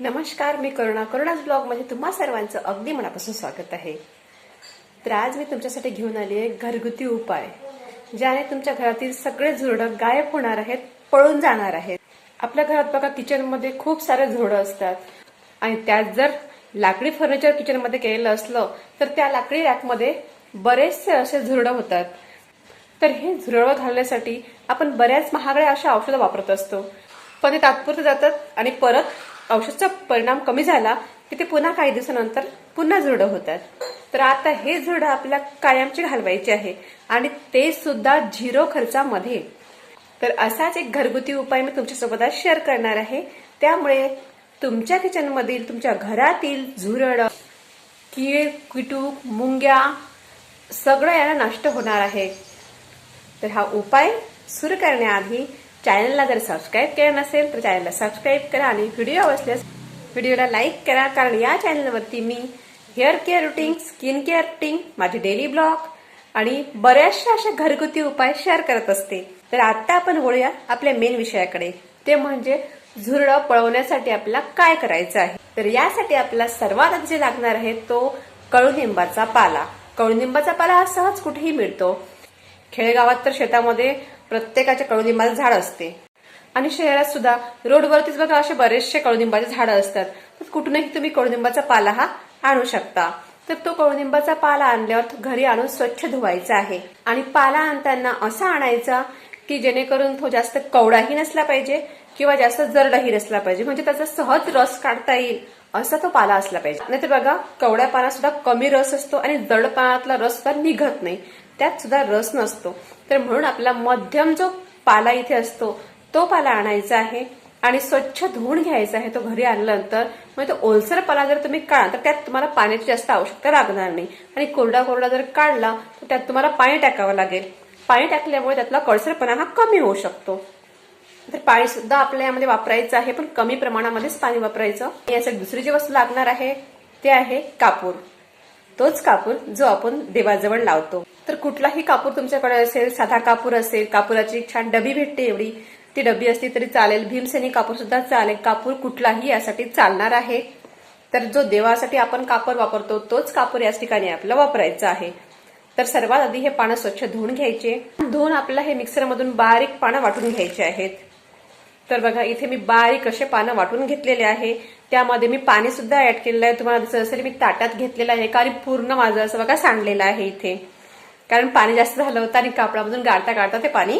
नमस्कार मी करुणा. करुणाच ब्लॉगमध्ये तुम्हा सर्वांचं अगदी मनापासून स्वागत आहे. तर आज मी तुमच्यासाठी घेऊन आली आहे घरगुती उपाय ज्याने तुमच्या घरातील सगळे झुरडं गायब होणार आहेत पळून जाणार आहेत. आपल्या घरात बघा किचनमध्ये खूप सारे झुरडं असतात. आणि त्यात जर लाकडी फर्निचर किचनमध्ये केलेलं असलं तर त्या लाकडी रॅकमध्ये बरेचसे असे झुरडं होतात. तर हे झुरळं घालण्यासाठी आपण बऱ्याच महागड्या अशा औषधं वापरत असतो. पण ते तात्पुरते जातात आणि परत औषधचा परिणाम कमी झाला की ते पुन्हा काही दिवसानंतर पुन्हा झुरडं होतात. तर आता हे झुरडं आपल्या कायमचे घालवायचे आहे आणि ते सुद्धा झिरो खर्चामध्ये. तर असाच एक घरगुती उपाय मी तुमच्यासोबत आज शेअर करणार आहे. त्यामुळे तुमच्या किचनमधील तुमच्या घरातील झुरड कीड किटूक मुंग्या सगळं याला नष्ट होणार आहे. तर हा उपाय सुरू करण्याआधी चॅनलला जर सबस्क्राईब केलं नसेल तर चॅनलला सबस्क्राईब करा आणि व्हिडिओ आवडल्यास व्हिडिओला लाईक करा. कारण या चॅनलवरती मी hair care routine skin care routine माझे डेली ब्लॉग आणि बऱ्याचशा अशा घरगुती उपाय शेअर करत असते. तर आता आपण वळूया आपल्या मेन विषयाकडे. ते म्हणजे झुरडं पळवण्यासाठी आपल्याला काय करायचं आहे? तर यासाठी आपल्याला सर्वात जे लागणार आहे तो कडुनिंबाचा पाला. कडुनिंबाचा पाला हा सहज कुठेही मिळतो. खेडेगावात तर शेतामध्ये प्रत्येकाच्या कडुनिंबाचं झाड असते. आणि शहरात सुद्धा रोडवरतीच बघा असे बरेचसे कडुनिंबाचे झाडं असतात. तर कुठूनही तुम्ही कडुनिंबाचा पाला हा आणू शकता. तर तो कडुनिंबाचा पाला आणल्यावर घरी आणून स्वच्छ धुवायचा आहे. आणि पाला आणताना असा आणायचा की जेणेकरून तो जास्त कवडाही नसला पाहिजे किंवा जास्त जरडही नसला पाहिजे. म्हणजे त्याचा सहज रस काढता येईल असा तो पाला असला पाहिजे. नाहीतर बघा कवड्या पाला सुद्धा कमी रस असतो आणि जड पानातला रस सुद्धा निघत नाही. त्यात सुद्धा रस नसतो. तर म्हणून आपला मध्यम जो पाला इथे असतो तो पाला आणायचा आहे आणि स्वच्छ धुवून घ्यायचा आहे तो घरी आणल्यानंतर. म्हणजे तो ओलसर पाला जर तुम्ही काढा तर त्यात तुम्हाला पाण्याची जास्त आवश्यकता लागणार नाही. आणि कोरडा कोरडा जर काढला तर त्यात तुम्हाला पाणी टाकावं लागेल. पाणी टाकल्यामुळे त्यातला कळसरपणा हा कमी होऊ शकतो. तर पाणी सुद्धा आपल्या यामध्ये वापरायचं आहे पण कमी प्रमाणामध्येच पाणी वापरायचं. यासाठी दुसरी जी वस्तू लागणार आहे ते आहे कापूर. तोच कापूर जो आपण देवाजवळ लावतो. तर कुठलाही कापूर तुमच्याकडे असेल साधा कापूर असेल कापुराची छान डबी भेटते एवढी. ती डबी असली तरी चालेल. भीमसेनी कापूर सुद्धा चालेल. कापूर कुठलाही यासाठी चालणार आहे. तर जो देवासाठी आपण कापूर वापरतो तोच कापूर याच ठिकाणी आपला वापरायचा आहे. तर सर्वात आधी हे पानं स्वच्छ धुवून घ्यायचे. धुवून आपल्याला हे मिक्सरमधून बारीक पानं वाटून घ्यायचे आहेत. तर बघा इथे मी बारीक असे पानं वाटून घेतलेले आहे. त्यामध्ये मी पाणी सुद्धा ऍड केलेलं आहे. तुम्हाला दिसत असेल मी ताटात घेतलेलं आहे. कारण पूर्ण माझं असं बघा सांडलेलं आहे इथे. कारण पाणी जास्त झालं होतं आणि कापडामधून गाळता गाळता ते पाणी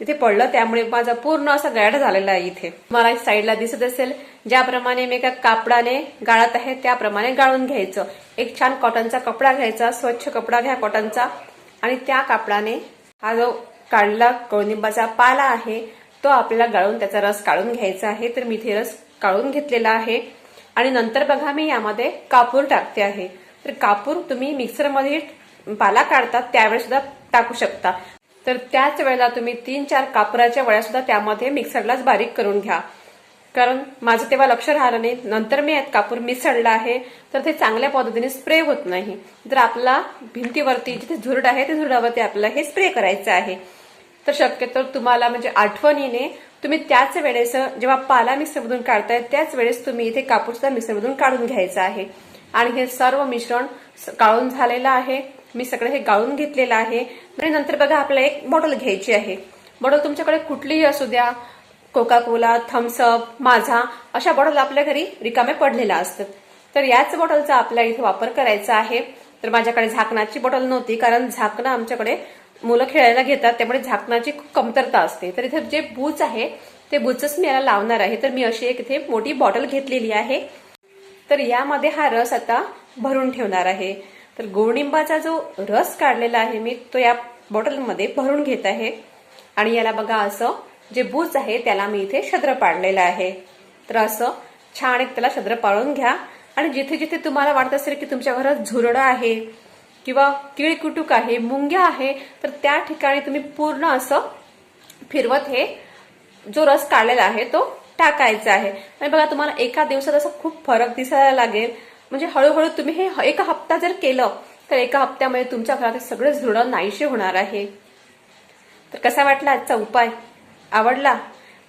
तिथे पडलं. त्यामुळे माझा पूर्ण असा गाठ झालेला आहे इथे. मला साईडला दिसत असेल ज्याप्रमाणे मी एका कापडाने गाळत आहे त्याप्रमाणे गाळून घ्यायचं. एक छान कॉटनचा कपडा घ्यायचा स्वच्छ कपडा घ्या कॉटनचा आणि त्या कापडाने हा जो काढलेला कडुनिंबाचा पाला आहे तो आपल्याला गाळून त्याचा रस काढून घ्यायचा आहे. तर मी इथे रस काढून घेतलेला आहे. आणि नंतर बघा मी यामध्ये कापूर टाकते आहे. तर कापूर तुम्ही मिक्सरमध्ये पाला काढतात त्यावेळेस सुद्धा टाकू शकता. तर त्याच वेळेला तुम्ही तीन चार कापराच्या वळ्या सुद्धा त्यामध्ये मिक्सरलाच बारीक करून घ्या. कारण माझं तेव्हा लक्ष राहिलं नाही. नंतर मी यात कापूर मिसळला आहे तर ते चांगल्या पद्धतीने स्प्रे होत नाही. तर आपला भिंतीवरती जिथे झुरड आहे त्या झुरडावरती आपल्याला हे स्प्रे करायचं आहे. तर शक्यतो तुम्हाला म्हणजे आठवणीने तुम्ही त्याच वेळेस जेव्हा पाला मिक्सरमधून काढताय त्याच वेळेस तुम्ही इथे कापूर सुद्धा मिक्सरमधून काढून घ्यायचा आहे. आणि हे सर्व मिश्रण काढून झालेलं आहे. मी सगळं हे गाळून घेतलेलं आहे. आणि नंतर बघा आपल्याला एक बॉटल घ्यायची आहे. बॉटल तुमच्याकडे कुठलीही असू द्या कोका कोला थम्सअप माझा अशा बॉटल आपल्या घरी रिकामे पडलेल्या असतात. तर याच बॉटलचा आपल्याला इथे वापर करायचा आहे. तर माझ्याकडे झाकणाची बॉटल नव्हती कारण झाकणं आमच्याकडे मुलं खेळायला घेतात त्यामुळे झाकणाची खूप कमतरता असते. तर इथे जे बूच आहे ते बूचच मी याला लावणार आहे. तर मी अशी एक इथे मोठी बॉटल घेतलेली आहे. तर यामध्ये हा रस आता भरून ठेवणार आहे. तर गोडनिंबाचा जो रस काढलेला आहे मी तो या बॉटलमध्ये भरून घेत आहे. आणि याला बघा असं जे बूज आहे त्याला मी इथे छद्र पाडलेलं आहे. तर असं छान एक त्याला छद्र पाळून घ्या. आणि जिथे जिथे तुम्हाला वाटत असेल की तुमच्या घरात झुरडं आहे किंवा किळकुटुक आहे मुंग्या आहे तर त्या ठिकाणी तुम्ही पूर्ण असं फिरवत हे जो रस काढलेला आहे तो टाकायचा आहे. आणि बघा तुम्हाला एका दिवसात असं खूप फरक दिसायला लागेल. म्हणजे हळूहळू तुम्ही हे एका हप्ता जर केलं तर एका हप्त्यामध्ये तुमच्या घरात सगळं झुरडं नाहीशी होणार आहे. तर कसा वाटला आजचा उपाय? आवडला?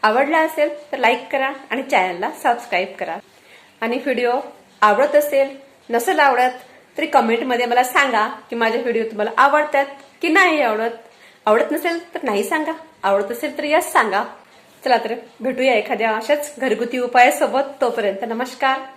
आवडला असेल तर लाईक करा आणि चॅनलला सबस्क्राईब करा. आणि व्हिडिओ आवडत असेल नसेल आवडत तरी कमेंटमध्ये मला सांगा की माझे व्हिडिओ तुम्हाला आवडतात की नाही आवडत. आवडत नसेल तर नाही सांगा. आवडत असेल तर यस सांगा. चला तर भेटूया एखाद्या अशाच घरगुती उपायासोबत. तोपर्यंत नमस्कार.